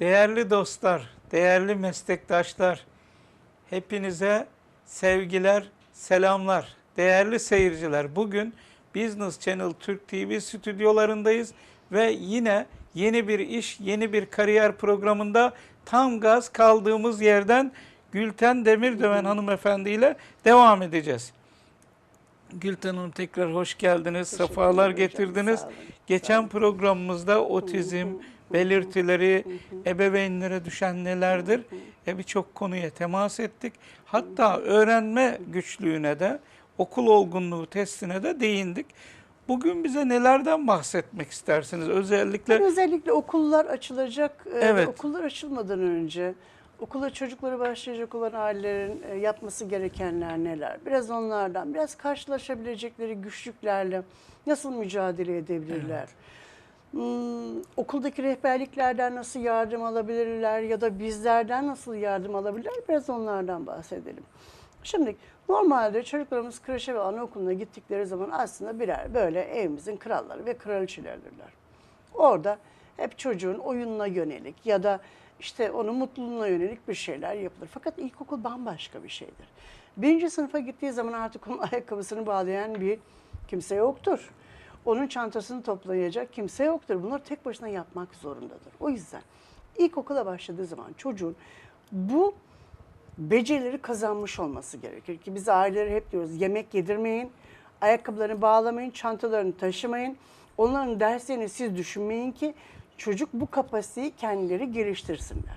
Değerli dostlar, değerli meslektaşlar, hepinize sevgiler, selamlar. Değerli seyirciler, bugün Business Channel Türk TV stüdyolarındayız ve yine yeni bir iş, yeni bir kariyer programında tam gaz kaldığımız yerden Gülten Demirdöven hanımefendiyle devam edeceğiz. Gülten Hanım tekrar hoş geldiniz, Teşekkür sefalar getirdiniz. Geçen programımızda otizm, belirtileri, ebeveynlere düşen nelerdir? E birçok konuya temas ettik. Hatta öğrenme güçlüğüne de, okul olgunluğu testine de değindik. Bugün bize nelerden bahsetmek istersiniz? Özellikle Ben özellikle okullar açılacak. e, Evet. Okullar açılmadan önce okula çocukları başlayacak olan ailelerin e, yapması gerekenler neler? Biraz onlardan, biraz karşılaşabilecekleri güçlüklerle nasıl mücadele edebilirler? Hmm, okuldaki rehberliklerden nasıl yardım alabilirler ya da bizlerden nasıl yardım alabilirler? Biraz onlardan bahsedelim. Şimdi normalde çocuklarımız kreşe ve anaokuluna gittikleri zaman aslında birer böyle evimizin kralları ve kraliçeleridirler. Orada hep çocuğun oyununa yönelik ya da işte onun mutluluğuna yönelik bir şeyler yapılır. Fakat ilkokul bambaşka bir şeydir. Birinci sınıfa gittiği zaman artık onun ayakkabısını bağlayan bir kimse yoktur. Onun çantasını toplayacak kimse yoktur. Bunları tek başına yapmak zorundadır. O yüzden ilkokula başladığı zaman çocuğun bu becerileri kazanmış olması gerekir. Ki biz aileleri hep diyoruz yemek yedirmeyin, ayakkabılarını bağlamayın, çantalarını taşımayın. Onların derslerini siz düşünmeyin ki çocuk bu kapasiteyi kendileri geliştirsinler.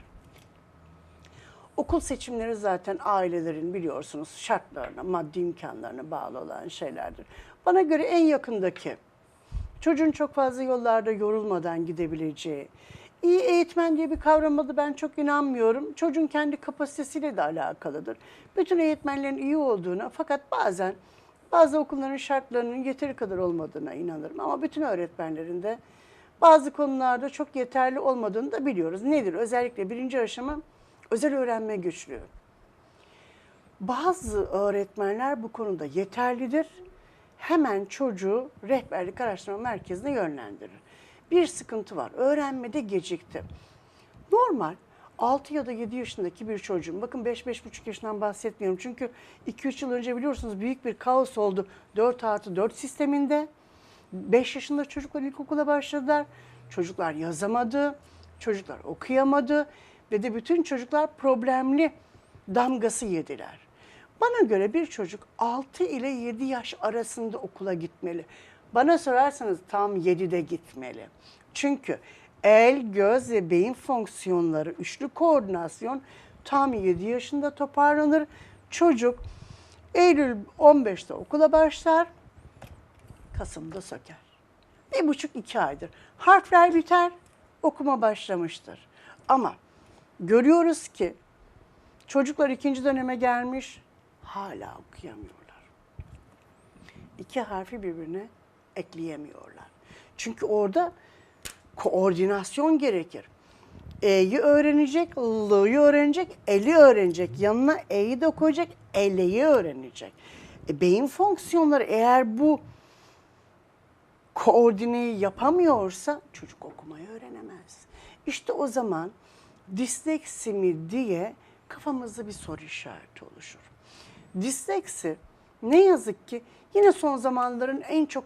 Okul seçimleri zaten ailelerin biliyorsunuz şartlarına, maddi imkanlarına bağlı olan şeylerdir. Bana göre en yakındaki, çocuğun çok fazla yollarda yorulmadan gidebileceği, iyi eğitmen diye bir kavrama da ben çok inanmıyorum. Çocuğun kendi kapasitesiyle de alakalıdır. Bütün eğitmenlerin iyi olduğuna fakat bazen bazı okulların şartlarının yeteri kadar olmadığına inanırım. Ama bütün öğretmenlerin de bazı konularda çok yeterli olmadığını da biliyoruz. Nedir? Özellikle birinci aşama özel öğrenme güçlüğü. Bazı öğretmenler bu konuda yeterlidir. Hemen çocuğu rehberlik araştırma merkezine yönlendirir. Bir sıkıntı var. Öğrenmede gecikti. Normal 6 ya da 7 yaşındaki bir çocuğun, bakın 5-5,5 yaşından bahsetmiyorum. Çünkü 2-3 yıl önce biliyorsunuz büyük bir kaos oldu 4 artı 4 sisteminde. 5 yaşında çocuklar ilkokula başladılar. Çocuklar yazamadı, çocuklar okuyamadı ve de bütün çocuklar problemli damgası yediler. Bana göre bir çocuk 6 ile 7 yaş arasında okula gitmeli. Bana sorarsanız tam 7'de gitmeli. Çünkü el, göz ve beyin fonksiyonları, üçlü koordinasyon tam 7 yaşında toparlanır. Çocuk Eylül 15'te okula başlar, Kasım'da söker. Bir buçuk iki aydır. Harfler biter, okuma başlamıştır. Ama görüyoruz ki çocuklar ikinci döneme gelmiş, hala okuyamıyorlar. İki harfi birbirine ekleyemiyorlar. Çünkü orada koordinasyon gerekir. E'yi öğrenecek, L'yi öğrenecek, El'i öğrenecek. Yanına E'yi de koyacak, L'yi öğrenecek. E, beyin fonksiyonları eğer bu koordineyi yapamıyorsa çocuk okumayı öğrenemez. İşte o zaman disleksi mi diye kafamızda bir soru işareti oluşur. Disleksi ne yazık ki yine son zamanların en çok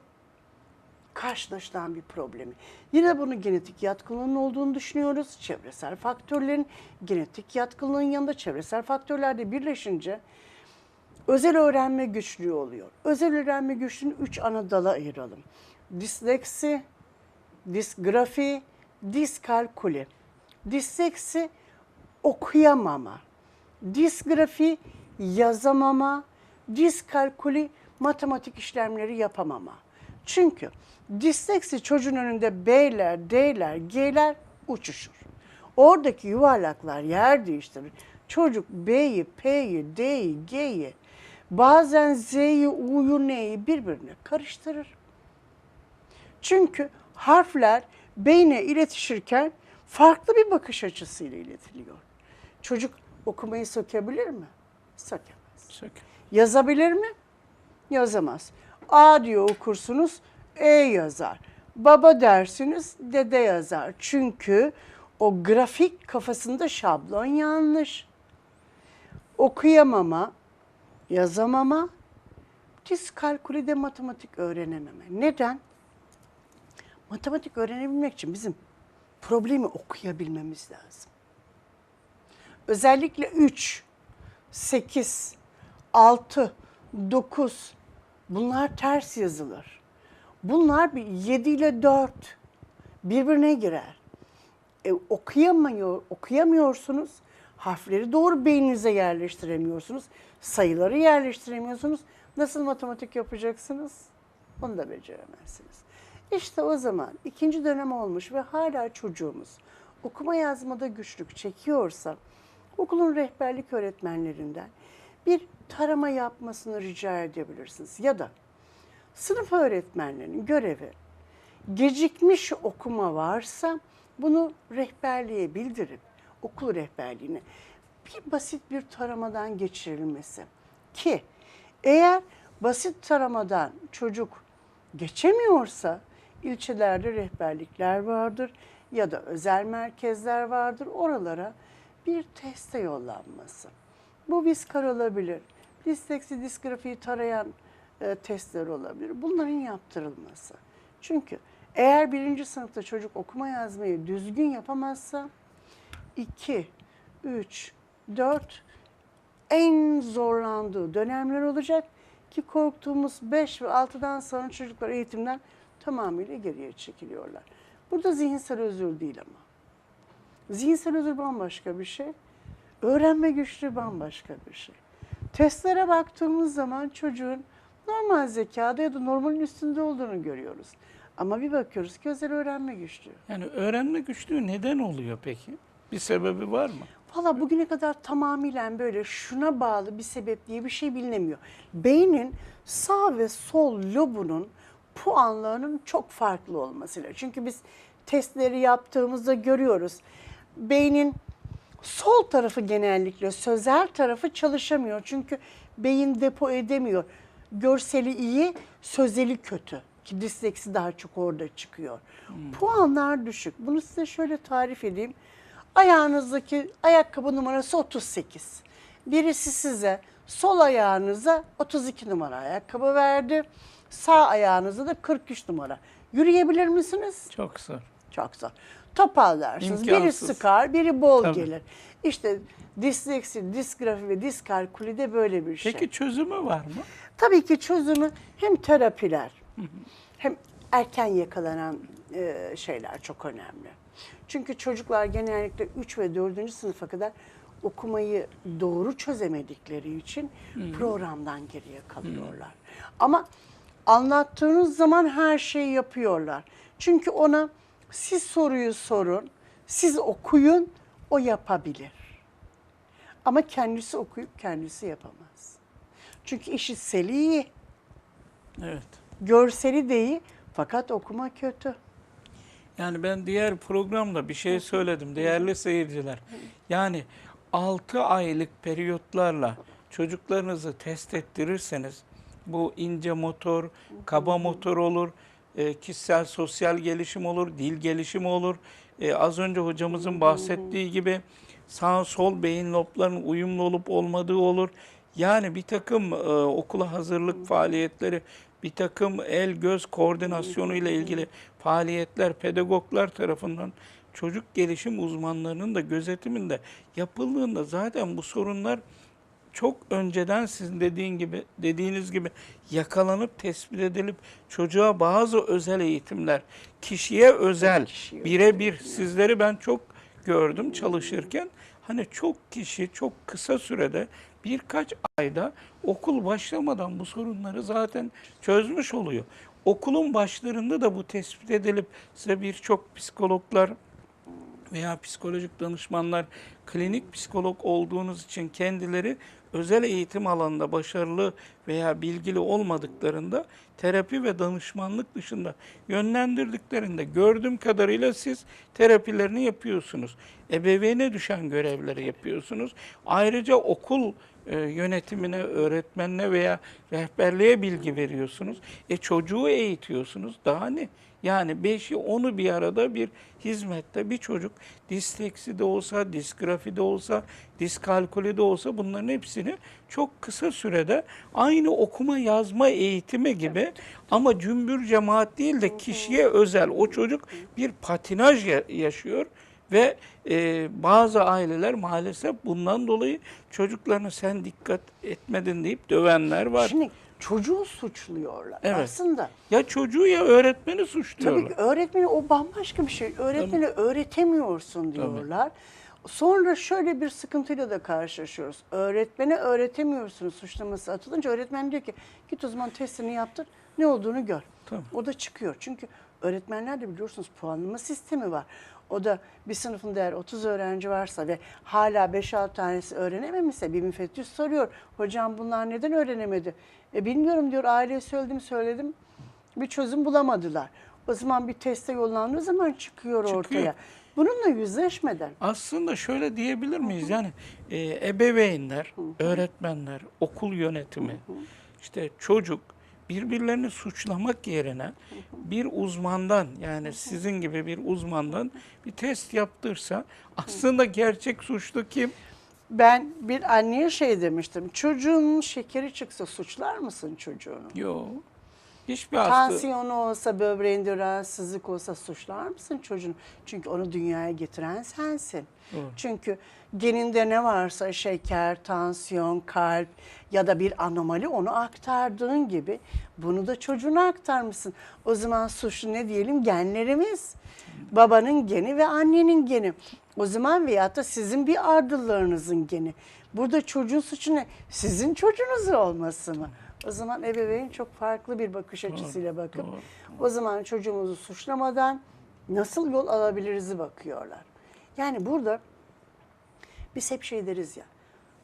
karşılaşılan bir problemi. Yine bunun genetik yatkınlığının olduğunu düşünüyoruz. Çevresel faktörlerin genetik yatkınlığın yanında çevresel faktörler de birleşince özel öğrenme güçlüğü oluyor. Özel öğrenme güçlüğünü üç ana dala ayıralım. Disleksi, disgrafi, diskalkuli. Disleksi okuyamama. Disgrafi yazamama. Diskalkuli matematik işlemleri yapamama. Çünkü disleksi çocuğun önünde B'ler, D'ler, G'ler uçuşur. Oradaki yuvarlaklar yer değiştirir. Çocuk B'yi, P'yi, D'yi, G'yi, bazen Z'yi, U'yu, N'yi birbirine karıştırır. Çünkü harfler beyne iletişirken farklı bir bakış açısıyla iletiliyor. Çocuk okumayı sökebilir mi? Sökemez. Söker. Yazabilir mi? Yazamaz. A diyor okursunuz, E yazar. Baba dersiniz, dede yazar. Çünkü O grafik kafasında şablon yanlış. Okuyamama, yazamama, diskalkulide matematik öğrenememe. Neden? Matematik öğrenebilmek için bizim problemi okuyabilmemiz lazım. Özellikle 3, 8, 6, 9 bunlar ters yazılır. Bunlar bir 7 ile 4 birbirine girer. E, okuyamıyor, okuyamıyorsunuz. Harfleri doğru beyninize yerleştiremiyorsunuz. Sayıları yerleştiremiyorsunuz. Nasıl matematik yapacaksınız? Onu da beceremezsiniz. İşte o zaman ikinci dönem olmuş ve hala çocuğumuz okuma yazmada güçlük çekiyorsa okulun rehberlik öğretmenlerinden bir tarama yapmasını rica edebilirsiniz. Ya da sınıf öğretmenlerinin görevi gecikmiş okuma varsa bunu rehberliğe bildirip okul rehberliğine bir basit bir taramadan geçirilmesi. Ki eğer basit taramadan çocuk geçemiyorsa ilçelerde rehberlikler vardır ya da özel merkezler vardır. Oralara bir teste yollanması. Bu viskar olabilir. Disleksi, disgrafiyi tarayan e, testler olabilir. Bunların yaptırılması. Çünkü eğer birinci sınıfta çocuk okuma yazmayı düzgün yapamazsa 2, 3, 4 en zorlandığı dönemler olacak ki korktuğumuz 5 ve 6'dan sonra çocuklar eğitimden tamamıyla geriye çekiliyorlar. Burada zihinsel özür değil ama. Zihinsel özür bambaşka bir şey. Öğrenme güçlüğü bambaşka bir şey. Testlere baktığımız zaman çocuğun normal zekada ya da normalin üstünde olduğunu görüyoruz. Ama bir bakıyoruz ki özel öğrenme güçlüğü. Yani öğrenme güçlüğü neden oluyor peki? Bir sebebi var mı? Valla bugüne kadar tamamıyla böyle şuna bağlı bir sebep diye bir şey bilinemiyor. Beynin sağ ve sol lobunun puanlarının çok farklı olmasıyla. Çünkü biz testleri yaptığımızda görüyoruz. Beynin sol tarafı genellikle sözel tarafı çalışamıyor. Çünkü beyin depo edemiyor. Görseli iyi, sözeli kötü. Ki disleksi daha çok orada çıkıyor. Puanlar düşük. Bunu size şöyle tarif edeyim. Ayağınızdaki ayakkabı numarası 38. Birisi size sol ayağınıza 32 numara ayakkabı verdi. Sağ ayağınıza da 43 numara. Yürüyebilir misiniz? Çok zor. Çok zor. Toparlarsınız. Biri İmkansız. sıkar, biri bol Tabii. gelir. İşte disleksi, disgrafi ve diskalkuli de böyle bir şey. Peki çözümü var mı? Tabii ki çözümü hem terapiler hem erken yakalanan e, şeyler çok önemli. Çünkü çocuklar genellikle 3 ve 4. sınıfa kadar okumayı doğru çözemedikleri için programdan geriye kalıyorlar. Ama anlattığınız zaman her şeyi yapıyorlar. Çünkü ona siz soruyu sorun, siz okuyun, o yapabilir. Ama kendisi okuyup kendisi yapamaz. Çünkü işitseli iyi, Evet. görseli de iyi fakat okuma kötü. Yani ben diğer programda bir şey söyledim değerli seyirciler. Yani 6 aylık periyotlarla çocuklarınızı test ettirirseniz bu ince motor, kaba motor olur, e, kişisel sosyal gelişim olur, dil gelişimi olur. E, az önce hocamızın bahsettiği gibi sağ sol beyin loblarının uyumlu olup olmadığı olur. Yani bir takım e, okula hazırlık faaliyetleri, bir takım el göz koordinasyonu ile ilgili faaliyetler pedagoglar tarafından çocuk gelişim uzmanlarının da gözetiminde yapıldığında zaten bu sorunlar çok önceden sizin dediğin gibi dediğiniz gibi yakalanıp tespit edilip çocuğa bazı özel eğitimler, kişiye özel, birebir sizleri ben çok gördüm çalışırken. Hani çok kişi çok kısa sürede birkaç ayda okul başlamadan bu sorunları zaten çözmüş oluyor. Okulun başlarında da bu tespit edilip size birçok psikologlar veya psikolojik danışmanlar klinik psikolog olduğunuz için kendileri özel eğitim alanında başarılı veya bilgili olmadıklarında terapi ve danışmanlık dışında yönlendirdiklerinde gördüğüm kadarıyla siz terapilerini yapıyorsunuz. Ebeveyne düşen görevleri yapıyorsunuz. Ayrıca okul e, yönetimine, öğretmenine veya rehberliğe bilgi veriyorsunuz. E çocuğu eğitiyorsunuz. Daha ne? Yani beşi onu bir arada bir hizmette bir çocuk disleksi de olsa, disgrafi de olsa, diskalkülü de olsa bunların hepsini çok kısa sürede aynı okuma yazma eğitimi gibi ama cümbür cemaat değil de kişiye özel o çocuk bir patinaj ya- yaşıyor ve e, bazı aileler maalesef bundan dolayı çocuklarına sen dikkat etmedin deyip dövenler var. Şimdi çocuğu suçluyorlar. Evet. Aslında ya çocuğu ya öğretmeni tabii suçluyorlar. ki öğretmeni o bambaşka bir şey. Öğretmeni öğretemiyorsun diyorlar. Sonra şöyle bir sıkıntıyla da karşılaşıyoruz. Öğretmene öğretemiyorsunuz suçlaması atılınca öğretmen diyor ki git o zaman testini yaptır ne olduğunu gör. Tamam. O da çıkıyor. Çünkü öğretmenlerde biliyorsunuz puanlama sistemi var. O da bir sınıfında eğer 30 öğrenci varsa ve hala 5-6 tanesi öğrenememişse bir müfettiş soruyor. Hocam bunlar neden öğrenemedi? E bilmiyorum diyor aileye söyledim söyledim bir çözüm bulamadılar. O zaman bir teste yollandığı zaman çıkıyor, Çıkıyor. ortaya. Bununla yüzleşmeden Aslında şöyle diyebilir miyiz? Yani e, ebeveynler, öğretmenler, okul yönetimi, işte çocuk birbirlerini suçlamak yerine bir uzmandan yani sizin gibi bir uzmandan bir test yaptırsa aslında gerçek suçlu kim? ben bir anneye şey demiştim. Çocuğun şekeri çıksa suçlar mısın çocuğunu? Yok. Hiçbir hasta. Tansiyonu olsa, böbreğinde rahatsızlık olsa suçlar mısın çocuğunu? Çünkü onu dünyaya getiren sensin. Doğru. Çünkü geninde ne varsa şeker, tansiyon, kalp ya da bir anomali onu aktardığın gibi bunu da çocuğuna aktarmışsın. O zaman suçlu ne diyelim? Genlerimiz. Babanın geni ve annenin geni. O zaman veyahut da sizin bir ardıllarınızın geni. Burada çocuğun suçu ne? Sizin çocuğunuz olması mı? O zaman ebeveyn çok farklı bir bakış açısıyla bakıp doğru. o zaman çocuğumuzu suçlamadan nasıl yol alabiliriz'i bakıyorlar. Yani burada biz hep şey deriz ya,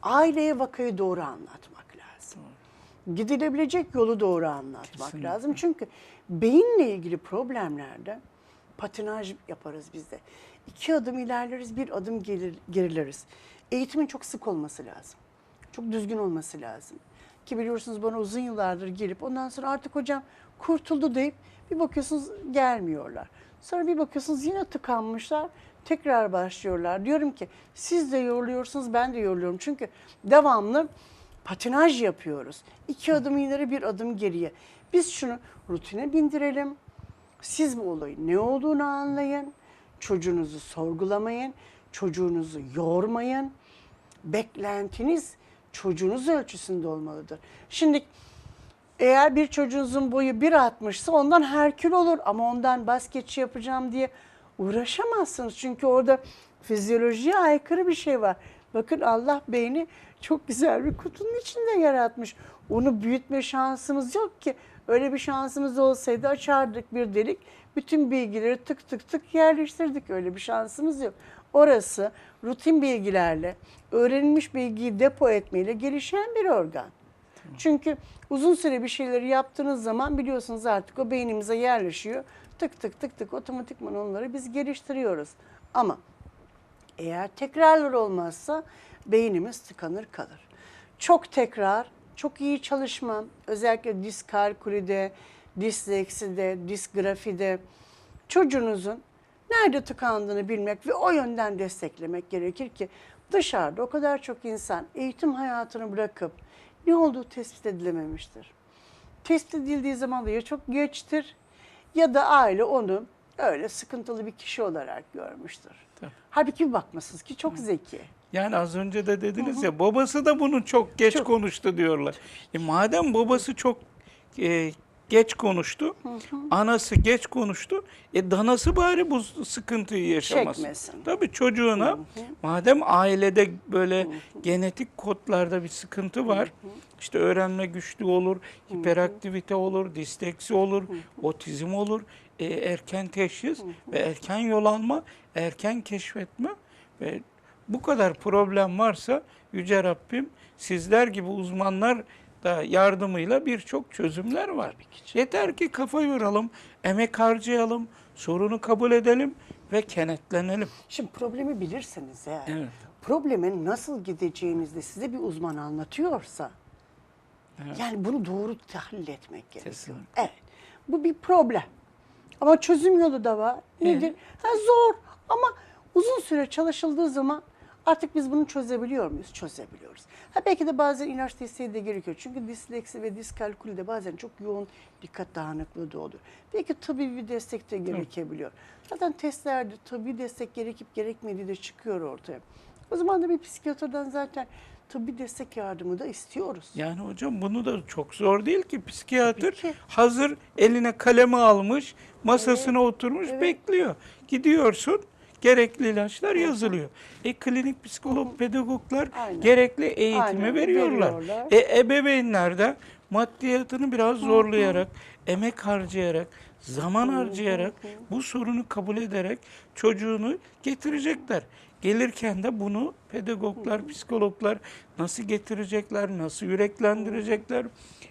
aileye vakayı doğru anlatmak lazım. Gidilebilecek yolu doğru anlatmak Kesinlikle. lazım. Çünkü beyinle ilgili problemlerde patinaj yaparız biz de. İki adım ilerleriz, bir adım gelir, gerileriz. Eğitimin çok sık olması lazım. Çok düzgün olması lazım. Ki biliyorsunuz bana uzun yıllardır gelip ondan sonra artık hocam kurtuldu deyip bir bakıyorsunuz gelmiyorlar. Sonra bir bakıyorsunuz yine tıkanmışlar. Tekrar başlıyorlar. Diyorum ki siz de yoruluyorsunuz ben de yoruluyorum. Çünkü devamlı patinaj yapıyoruz. İki adım ileri bir adım geriye. Biz şunu rutine bindirelim. Siz bu olayın ne olduğunu anlayın. Çocuğunuzu sorgulamayın. Çocuğunuzu yormayın. Beklentiniz çocuğunuz ölçüsünde olmalıdır. Şimdi eğer bir çocuğunuzun boyu 1.60'sa ondan herkül olur ama ondan basketçi yapacağım diye uğraşamazsınız. Çünkü orada fizyolojiye aykırı bir şey var. Bakın Allah beyni çok güzel bir kutunun içinde yaratmış. Onu büyütme şansımız yok ki. Öyle bir şansımız olsaydı açardık bir delik. Bütün bilgileri tık tık tık yerleştirdik. Öyle bir şansımız yok. Orası rutin bilgilerle, öğrenilmiş bilgiyi depo etmeyle gelişen bir organ. Çünkü uzun süre bir şeyleri yaptığınız zaman biliyorsunuz artık o beynimize yerleşiyor. Tık tık tık tık otomatikman onları biz geliştiriyoruz. Ama eğer tekrarlar olmazsa beynimiz tıkanır kalır. Çok tekrar, çok iyi çalışma, özellikle diskalkülide, dislekside, disgrafide çocuğunuzun nerede tıkandığını bilmek ve o yönden desteklemek gerekir ki dışarıda o kadar çok insan eğitim hayatını bırakıp ne olduğu tespit edilememiştir. Tespit edildiği zaman da ya çok geçtir ya da aile onu öyle sıkıntılı bir kişi olarak görmüştür. Tabii. Halbuki bir bakmasınız ki çok zeki. Yani az önce de dediniz ya babası da bunu çok geç Çok. konuştu diyorlar. E madem babası çok e, geç konuştu, anası geç konuştu, e danası bari bu sıkıntıyı yaşamasın. Çekmesin. Tabii çocuğuna madem ailede böyle genetik kodlarda bir sıkıntı var, işte öğrenme güçlüğü olur, hiperaktivite olur, disleksi olur, otizm olur, e, erken teşhis ve erken yol alma, erken keşfetme ve bu kadar problem varsa Yüce Rabbim sizler gibi uzmanlar da yardımıyla birçok çözümler var. Yeter ki kafa yoralım, emek harcayalım, sorunu kabul edelim ve kenetlenelim. Şimdi problemi bilirseniz eğer, Evet. problemin nasıl gideceğinizi de size bir uzman anlatıyorsa, yani bunu doğru tahlil etmek gerekiyor. Kesinlikle. Evet, bu bir problem. Ama çözüm yolu da var. Nedir? Ha, zor ama uzun süre çalışıldığı zaman artık biz bunu çözebiliyor muyuz? Çözebiliyoruz. Ha, belki de bazen inanç desteği de gerekiyor. Çünkü disleksi ve diskalkülü de bazen çok yoğun dikkat dağınıklığı da oluyor. Belki tıbbi bir destek de gerekebiliyor. Zaten testlerde tıbbi destek gerekip gerekmediği de çıkıyor ortaya. O zaman da bir psikiyatrdan zaten tıbbi destek yardımı da istiyoruz. Yani hocam bunu da çok zor değil ki psikiyatr Tabii ki. hazır eline kalemi almış, masasına oturmuş evet. bekliyor. Gidiyorsun gerekli ilaçlar yazılıyor. E klinik psikolog, pedagoglar Aynen. gerekli eğitimi Aynen, veriyorlar. veriyorlar. E ebeveynler de maddiyatını biraz zorlayarak, emek harcayarak, zaman harcayarak, bu sorunu kabul ederek çocuğunu getirecekler. Gelirken de bunu pedagoglar, psikologlar nasıl getirecekler, nasıl yüreklendirecekler,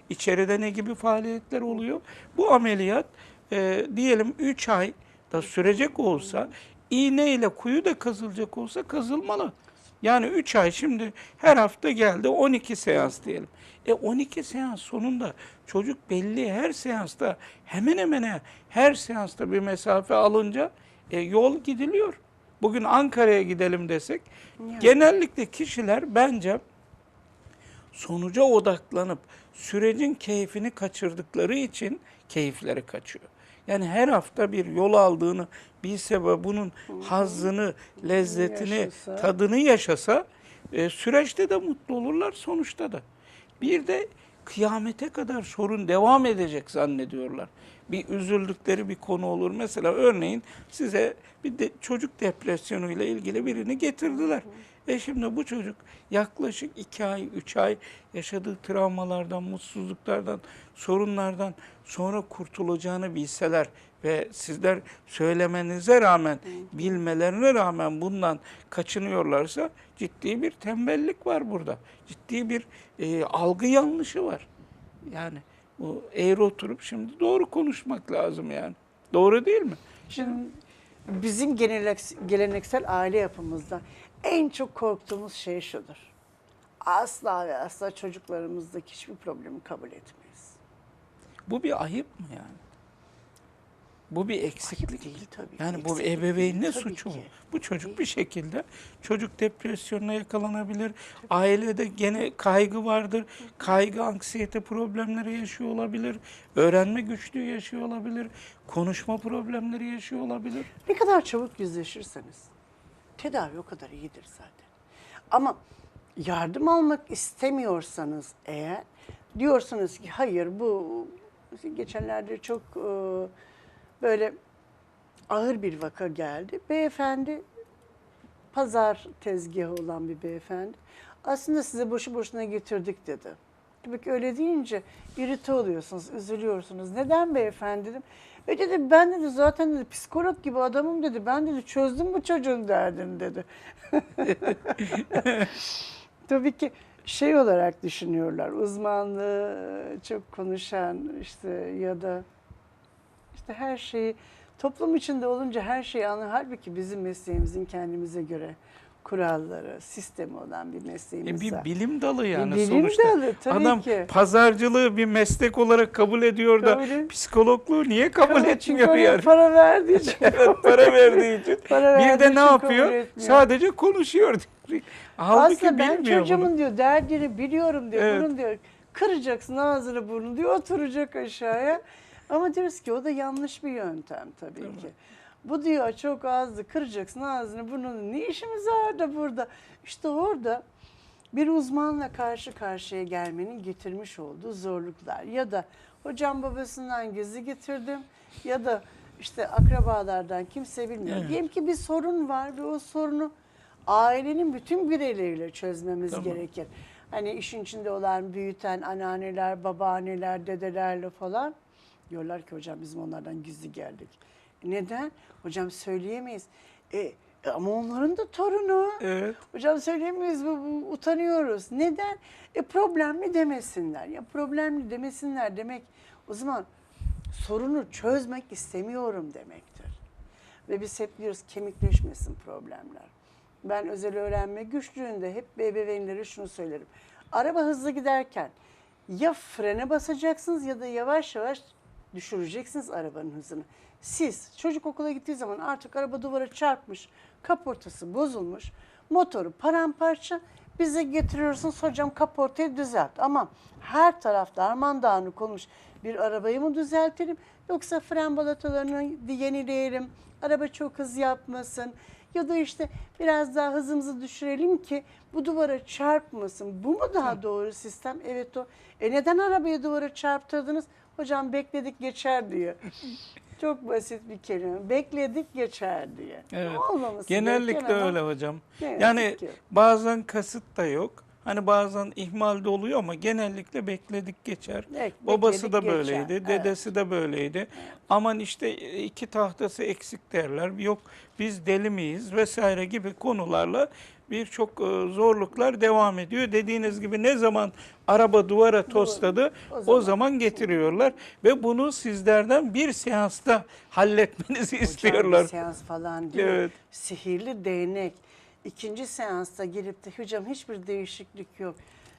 içeride ne gibi faaliyetler oluyor. Bu ameliyat e, diyelim 3 ay da sürecek olsa, iğne ile kuyu da kazılacak olsa kazılmalı. Yani 3 ay şimdi her hafta geldi 12 seans diyelim. E 12 seans sonunda çocuk belli her seansta hemen hemen her seansta bir mesafe alınca e, yol gidiliyor. Bugün Ankara'ya gidelim desek genellikle kişiler bence sonuca odaklanıp sürecin keyfini kaçırdıkları için keyifleri kaçıyor. Yani her hafta bir yol aldığını bilse ve bunun hazzını, lezzetini, Yaşasa. tadını yaşasa e, süreçte de mutlu olurlar sonuçta da. Bir de kıyamete kadar sorun devam edecek zannediyorlar. Bir üzüldükleri bir konu olur. Mesela örneğin size bir de çocuk depresyonuyla ilgili birini getirdiler. E şimdi bu çocuk yaklaşık iki ay, üç ay yaşadığı travmalardan, mutsuzluklardan, sorunlardan sonra kurtulacağını bilseler ve sizler söylemenize rağmen, bilmelerine rağmen bundan kaçınıyorlarsa ciddi bir tembellik var burada. Ciddi bir e, algı yanlışı var. Yani bu eğri oturup şimdi doğru konuşmak lazım yani. Doğru değil mi? Şimdi bizim gelenek- geleneksel aile yapımızda en çok korktuğumuz şey şudur. Asla ve asla çocuklarımızdaki hiçbir problemi kabul etmeyiz. Bu bir ayıp mı yani? Bu bir eksiklik. Ayıp değil tabii. Yani bu eksiklik ebeveyn ne değil tabii suçu mu? Bu çocuk bir şekilde çocuk depresyonuna yakalanabilir. Ailede gene kaygı vardır. Kaygı, anksiyete problemleri yaşıyor olabilir. Öğrenme güçlüğü yaşıyor olabilir. Konuşma problemleri yaşıyor olabilir. Ne kadar çabuk yüzleşirseniz tedavi o kadar iyidir zaten. Ama yardım almak istemiyorsanız eğer diyorsunuz ki hayır bu geçenlerde çok e, böyle ağır bir vaka geldi. Beyefendi pazar tezgahı olan bir beyefendi. Aslında size boşu boşuna getirdik dedi. Tabii ki öyle deyince irite oluyorsunuz, üzülüyorsunuz. Neden beyefendi dedim. E dedi ben dedi zaten dedi psikolog gibi adamım dedi. Ben dedi çözdüm bu çocuğun derdini dedi. Tabii ki şey olarak düşünüyorlar. Uzmanlığı çok konuşan işte ya da işte her şeyi toplum içinde olunca her şeyi anlar. Halbuki bizim mesleğimizin kendimize göre kuralları, sistemi olan bir E mesleğimiz bir var. bilim dalı yani bilim sonuçta. dalı, tabii Adam ki. pazarcılığı bir meslek olarak kabul ediyor da Kabul- psikologluğu niye kabul çünkü etmiyor yani? para verdiği için. Evet, para verdiği için. Para bir verdiği de ne kabul yapıyor? Sadece konuşuyor. Halbuki Aslında ben çocuğumun bunu. diyor derdini biliyorum diyor. Evet. Bunun diyor kıracaksın ağzını burnunu diyor oturacak aşağıya. Ama diyoruz ki o da yanlış bir yöntem tabii ki. Bu diyor çok azdı kıracaksın ağzını burnunu. Ne işimiz var da burada? İşte orada bir uzmanla karşı karşıya gelmenin getirmiş olduğu zorluklar. Ya da hocam babasından gizli getirdim ya da işte akrabalardan kimse bilmiyor. Evet. Diyelim ki bir sorun var ve o sorunu ailenin bütün bireyleriyle çözmemiz Tamam. gerekir. Hani işin içinde olan büyüten anneanneler, babaanneler, dedelerle falan diyorlar ki hocam bizim onlardan gizli geldik. Neden? Hocam söyleyemeyiz. E, ama onların da torunu. Evet. Hocam söyleyemeyiz bu, bu utanıyoruz. Neden? E problemli demesinler. Ya problemli demesinler demek o zaman sorunu çözmek istemiyorum demektir. Ve biz hep diyoruz kemikleşmesin problemler. Ben özel öğrenme güçlüğünde hep ebeveynlere şunu söylerim. Araba hızlı giderken ya frene basacaksınız ya da yavaş yavaş düşüreceksiniz arabanın hızını. Siz çocuk okula gittiği zaman artık araba duvara çarpmış, kaportası bozulmuş, motoru paramparça bize getiriyorsunuz hocam kaportayı düzelt. Ama her tarafta arman dağınık olmuş bir arabayı mı düzeltelim yoksa fren balatalarını yenileyelim, araba çok hız yapmasın ya da işte biraz daha hızımızı düşürelim ki bu duvara çarpmasın. Bu mu daha doğru sistem? Evet o. E neden arabayı duvara çarptırdınız? Hocam bekledik geçer diyor. Çok basit bir kelime. Bekledik geçer diye. Evet. Olmaması Genellikle öyle hocam. Yani ki. bazen kasıt da yok. Hani bazen ihmal de oluyor ama genellikle bekledik geçer. Evet, Babası da bekledik böyleydi, geçer. dedesi de böyleydi. Aman işte iki tahtası eksik derler. Yok biz deli miyiz vesaire gibi konularla birçok e, zorluklar devam ediyor. Dediğiniz gibi ne zaman araba duvara tosladı o o zaman. zaman getiriyorlar ve bunu sizlerden bir seansta halletmenizi Hocam istiyorlar. bir seans falan değil. Evet. Sihirli değnek. İkinci seansta gelip de hocam hiçbir değişiklik yok.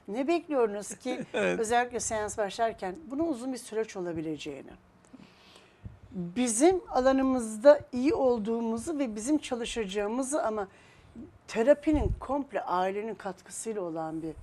Ne bekliyorsunuz ki Evet. özellikle seans başlarken bunun uzun bir süreç olabileceğini. Bizim alanımızda iyi olduğumuzu ve bizim çalışacağımızı ama terapinin komple ailenin katkısıyla olan bir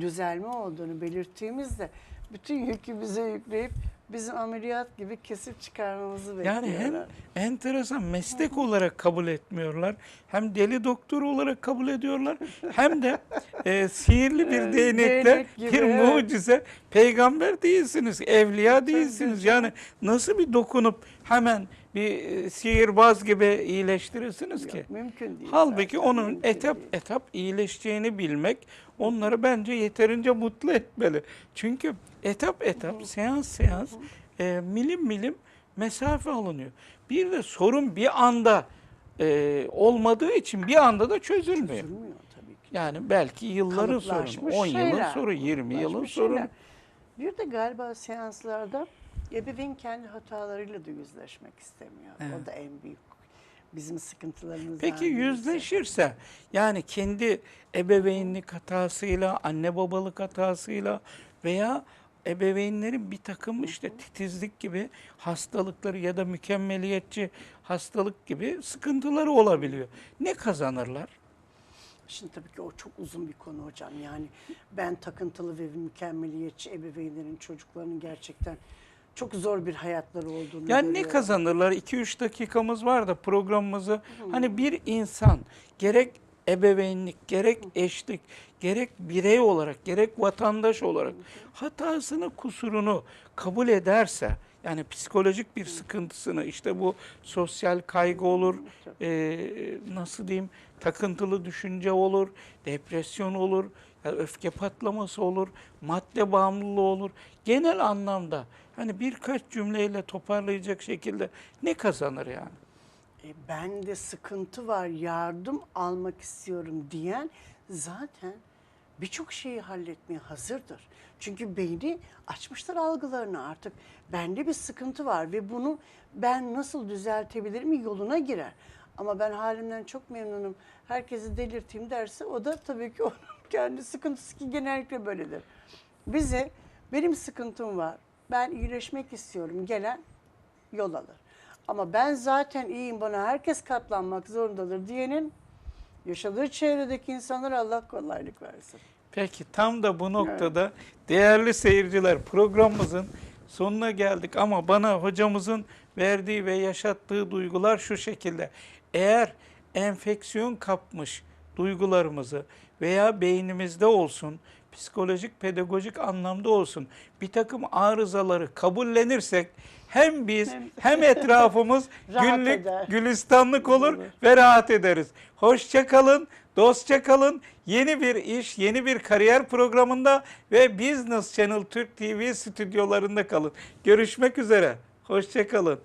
düzelme olduğunu belirttiğimizde bütün yükü bize yükleyip bizim ameliyat gibi kesip çıkarmamızı bekliyorlar. Yani hem enteresan meslek olarak kabul etmiyorlar, hem deli doktor olarak kabul ediyorlar, hem de e, sihirli bir değnekle değnek gibi, bir evet. Peygamber değilsiniz, evliya değilsiniz. Yani nasıl bir dokunup hemen bir e, sihirbaz gibi iyileştirirsiniz ki? Yok, mümkün değil. Halbuki zaten, onun mümkün etap değil. etap iyileşeceğini bilmek onları bence yeterince mutlu etmeli. Çünkü etap etap, seans seans, e, milim milim mesafe alınıyor. Bir de sorun bir anda e, olmadığı için bir anda da çözülmüyor. Çözülmüyor tabii ki. Yani belki yılların sorunu, Kalıplaşmış 10 yılın şeyler, sorunu, 20 yılın sorunu. Bir de galiba seanslarda ebeveyn kendi hatalarıyla da yüzleşmek istemiyor. Evet. O da en büyük bizim sıkıntılarımızdan Peki yüzleşirse yani kendi ebeveynlik hatasıyla, anne babalık hatasıyla veya ebeveynlerin bir takım işte titizlik gibi hastalıkları ya da mükemmeliyetçi hastalık gibi sıkıntıları olabiliyor. Ne kazanırlar? Şimdi tabii ki o çok uzun bir konu hocam. Yani ben takıntılı ve mükemmeliyetçi ebeveynlerin çocuklarının gerçekten çok zor bir hayatları olduğunu Yani ne görüyorum. kazanırlar? 2-3 dakikamız var da programımızı hani bir insan gerek ebeveynlik, gerek eşlik, gerek birey olarak, gerek vatandaş olarak hatasını, kusurunu kabul ederse yani psikolojik bir sıkıntısını işte bu sosyal kaygı olur, eee, nasıl diyeyim takıntılı düşünce olur, depresyon olur, ya öfke patlaması olur, madde bağımlılığı olur. Genel anlamda hani birkaç cümleyle toparlayacak şekilde ne kazanır yani? E, bende sıkıntı var, yardım almak istiyorum diyen zaten birçok şeyi halletmeye hazırdır. Çünkü beyni açmışlar algılarını artık. Bende bir sıkıntı var ve bunu ben nasıl düzeltebilirim yoluna girer. Ama ben halimden çok memnunum. Herkesi delirteyim derse o da tabii ki onun kendi sıkıntısı ki genellikle böyledir. Bize benim sıkıntım var. Ben iyileşmek istiyorum. Gelen yol alır. Ama ben zaten iyiyim bana herkes katlanmak zorundadır diyenin yaşadığı çevredeki insanlara Allah kolaylık versin. Peki tam da bu noktada değerli seyirciler programımızın sonuna geldik ama bana hocamızın verdiği ve yaşattığı duygular şu şekilde. Eğer enfeksiyon kapmış duygularımızı veya beynimizde olsun, psikolojik, pedagojik anlamda olsun bir takım arızaları kabullenirsek hem biz Hem- hem etrafımız günlük eder. gülistanlık olur Olur. ve rahat ederiz. Hoşça kalın, dostça kalın. Yeni bir iş, yeni bir kariyer programında ve Business Channel Türk TV stüdyolarında kalın. Görüşmek üzere. Hoşça kalın.